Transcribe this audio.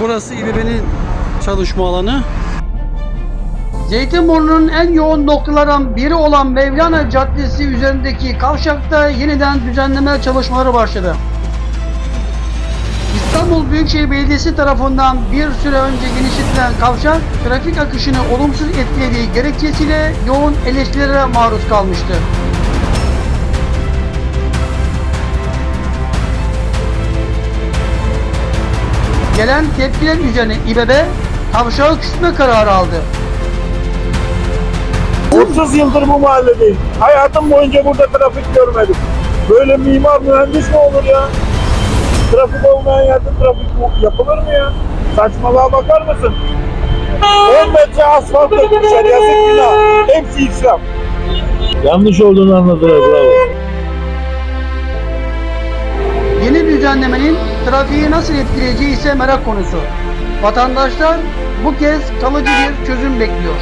Burası İBB'nin çalışma alanı. Zeytinburnu'nun en yoğun noktalarından biri olan Mevlana Caddesi üzerindeki kavşakta yeniden düzenleme çalışmaları başladı. İstanbul Büyükşehir Belediyesi tarafından bir süre önce genişletilen kavşak trafik akışını olumsuz etkilediği gerekçesiyle yoğun eleştirilere maruz kalmıştı. Gelen tepkiler üzerine İBB kavşağı küçültme kararı aldı. 30 yıldır bu mahalledeyim. Hayatım boyunca burada trafik görmedim. Böyle mimar mühendis mi olur ya? Trafik olmayan yerde trafik yapılır mı ya? Saçmalığa bakar mısın? 10 metre asfalt dökmüşler yazık günah. Hepsi israf. Yanlış olduğunu anladılar bravo. Düzenlemenin trafiği nasıl etkileyeceği ise merak konusu. Vatandaşlar bu kez kalıcı bir çözüm bekliyor.